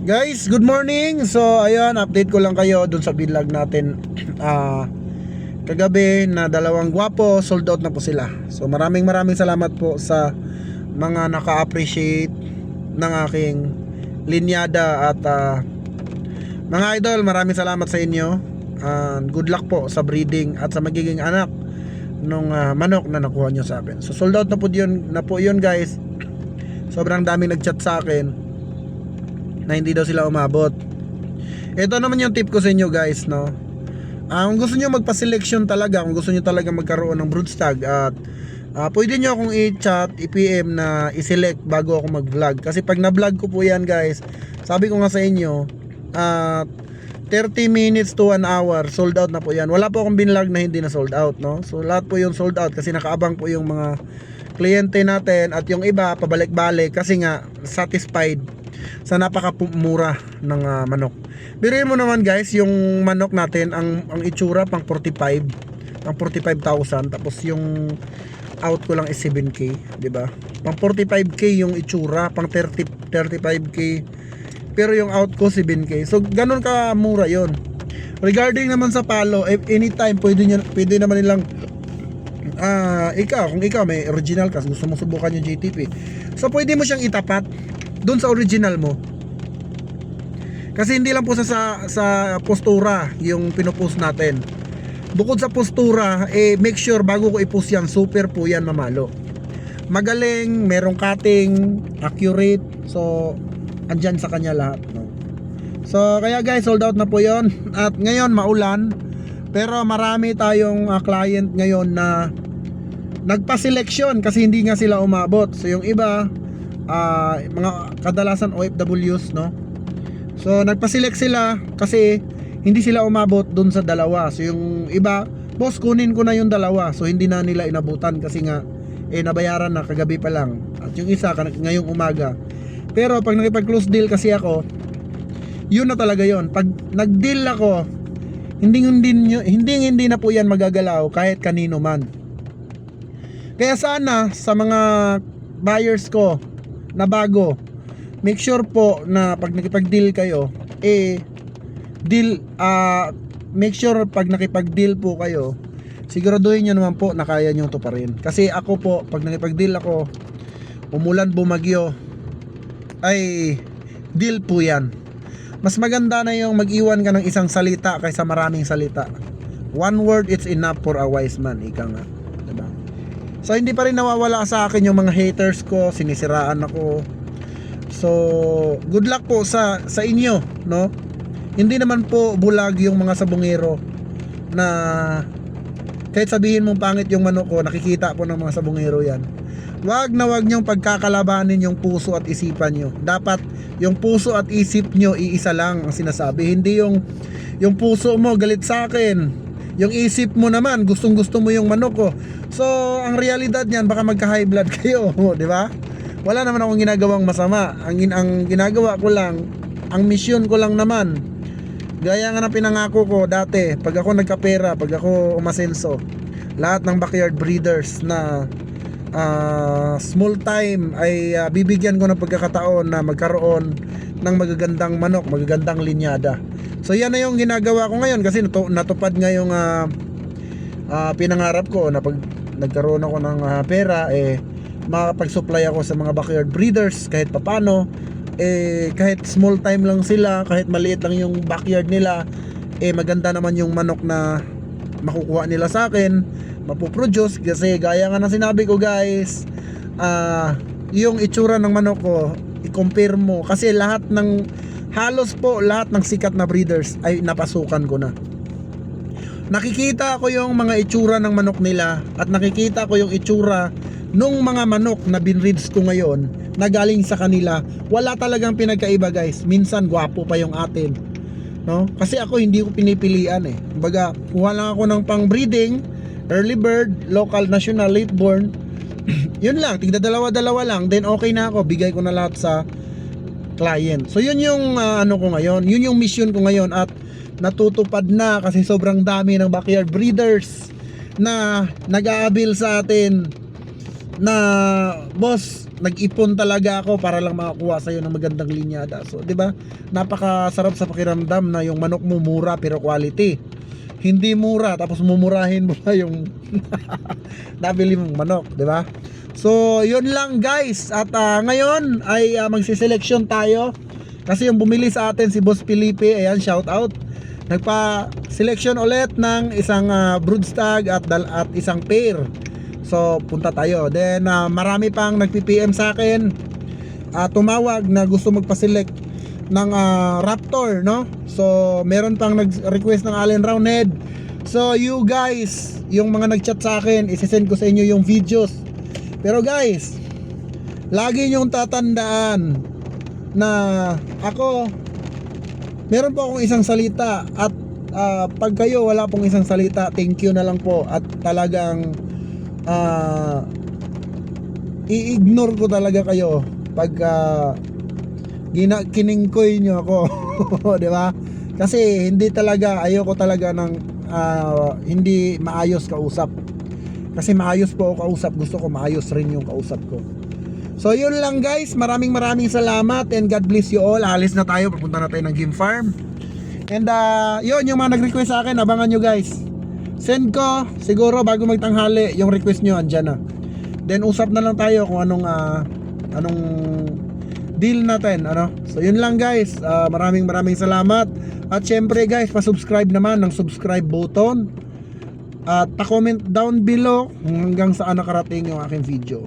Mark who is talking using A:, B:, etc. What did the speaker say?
A: Guys, good morning. So, ayun, update ko lang kayo dun sa vlog natin. Ah, kagabi na dalawang gwapo, sold out na po sila. So, maraming maraming salamat po sa mga naka-appreciate ng aking linyada at ah, mga idol, maraming salamat sa inyo. And good luck po sa breeding at sa magiging anak nung ah, manok na nakuha nyo sa akin. So, sold out na po yun, na po yun guys. Sobrang daming nag-chat sa akin na hindi daw sila umabot. Ito naman yung tip ko sa inyo guys, no. Ah, kung gusto niyo magpa-selection talaga, kung gusto niyo talaga magkaroon ng broodstag at ah, pwede niyo akong i-chat, i-PM na i-select bago ako mag-vlog. Kasi pag na-vlog ko po yan guys, sabi ko nga sa inyo, ah 30 minutes to 1 hour, sold out na po yan. Wala po akong binlog na hindi na sold out, no? So lahat po yung sold out kasi nakaabang po yung mga kliyente natin at yung iba pabalik-balik kasi nga satisfied sa napakamura ng ah, manok. Biruin mo naman guys, yung manok natin ang ang itsura pang 45, pang 45,000 tapos yung out ko lang is 7k, 'di ba? Pang 45k yung itsura, pang 30 35k. Pero yung out ko 7k. So ganun ka mura 'yon. Regarding naman sa palo, if anytime pwede nyo, pwede naman nilang ah ikaw, kung ikaw may original ka, gusto mo subukan yung JTP. So pwede mo siyang itapat doon sa original mo. Kasi hindi lang po sa, sa, sa postura yung pinopost natin. Bukod sa postura, eh, make sure bago ko i-post yan, super po yan mamalo. Magaling, merong cutting, accurate. So, andyan sa kanya lahat. No? So, kaya guys, sold out na po yon At ngayon, maulan. Pero marami tayong ah, client ngayon na nagpa-selection kasi hindi nga sila umabot. So, yung iba, ah, mga kadalasan OFWs, no? So nagpa-select sila kasi hindi sila umabot dun sa dalawa. So yung iba, boss kunin ko na yung dalawa. So hindi na nila inabutan kasi nga eh nabayaran na kagabi pa lang. At yung isa ngayong umaga. Pero pag nakipag-close deal kasi ako, yun na talaga yon. Pag nag-deal ako, hindi hindi hindi hindi na po yan magagalaw kahit kanino man. Kaya sana sa mga buyers ko na bago, make sure po na pag nakipag-deal kayo, eh deal ah make sure pag nakipag-deal po kayo, siguraduhin nyo naman po na kaya nyo to pa rin. Kasi ako po, pag nakipag-deal ako, umulan, bumagyo, ay deal po yan. Mas maganda na yung mag-iwan ka ng isang salita kaysa maraming salita. One word it's enough for a wise man, ika nga. So hindi pa rin nawawala sa akin yung mga haters ko, sinisiraan ako. So, good luck po sa sa inyo, no? Hindi naman po bulag yung mga sabungero na kahit sabihin mong pangit yung manok ko, nakikita po ng mga sabungero yan. Wag na wag niyong pagkakalabanin yung puso at isipan nyo. Dapat yung puso at isip nyo iisa lang ang sinasabi. Hindi yung yung puso mo galit sa akin. Yung isip mo naman, gustong gusto mo yung manok ko. So, ang realidad niyan, baka magka-high blood kayo, di ba? wala naman akong ginagawang masama. Ang, ang ginagawa ko lang, ang mission ko lang naman, gaya nga ng pinangako ko dati, pag ako nagkapera, pag ako umasenso, lahat ng backyard breeders na ah, small time ay ah, bibigyan ko ng pagkakataon na magkaroon ng magagandang manok, magagandang linyada. So yan na yung ginagawa ko ngayon kasi natu- natupad nga yung ah, ah, pinangarap ko na pag nagkaroon ako ng ah, pera eh makapag-supply ako sa mga backyard breeders kahit papano. Eh kahit small time lang sila kahit maliit lang yung backyard nila eh maganda naman yung manok na makukuha nila sa akin mapoproduce kasi gaya nga ng sinabi ko guys ah yung itsura ng manok ko i-compare mo. Kasi lahat ng halos po lahat ng sikat na breeders ay napasukan ko na. Nakikita ko yung mga itsura ng manok nila at nakikita ko yung itsura nung mga manok na binreads ko ngayon na galing sa kanila. Wala talagang pinagkaiba guys. Minsan gwapo pa yung atin no? Kasi ako hindi ko pinipilian eh. Kumbaga kuha lang ako ng pang breeding early bird local national late born. Yun lang. Tigda dalawa dalawa lang. Then okay na ako. Bigay ko na lahat sa client so yun yung ah, ano ko ngayon yun yung mission ko ngayon at natutupad na kasi sobrang dami ng backyard breeders na nag-aabil sa atin na boss nag-ipon talaga ako para lang makakuha sa ng magandang linyada. So, 'di ba? Napakasarap sa pakiramdam na yung manok mo mura pero quality. Hindi mura tapos mumurahin mo pa yung nabili mong manok, 'di ba? So, yun lang guys. At ah, ngayon ay uh, magsiselection tayo. Kasi yung bumili sa atin si Boss Felipe, ayan, shout out. Nagpa-selection ulit ng isang uh, broodstag at, at isang pair. So, punta tayo. Then, ah, marami pang nagpi-PM sa akin. ah, tumawag na gusto magpa-select ng ah, Raptor, no? So, meron pang nag-request ng Allen Roundhead. So, you guys, yung mga nag-chat sa akin, isesend ko sa inyo yung videos. Pero guys, lagi niyong tatandaan na ako, meron po akong isang salita at ah, pag kayo wala pong isang salita, thank you na lang po at talagang ah, i-ignore ko talaga kayo pag ah, gina kiningkoy ako, 'di ba? Kasi hindi talaga ayoko talaga ng ah, hindi maayos kausap. Kasi maayos po ako kausap, gusto ko maayos rin yung kausap ko. So yun lang guys, maraming maraming salamat and God bless you all. Alis na tayo, papunta na tayo ng game farm. And uh, yun, yung mga nag-request sa akin, abangan nyo guys. Send ko, siguro bago magtanghali, yung request nyo, andyan na. Then usap na lang tayo kung anong, ah, anong deal natin, ano. So yun lang guys, Ah, maraming maraming salamat. At syempre guys, pa-subscribe naman ng subscribe button. At pa-comment down below kung hanggang saan nakarating yung aking video.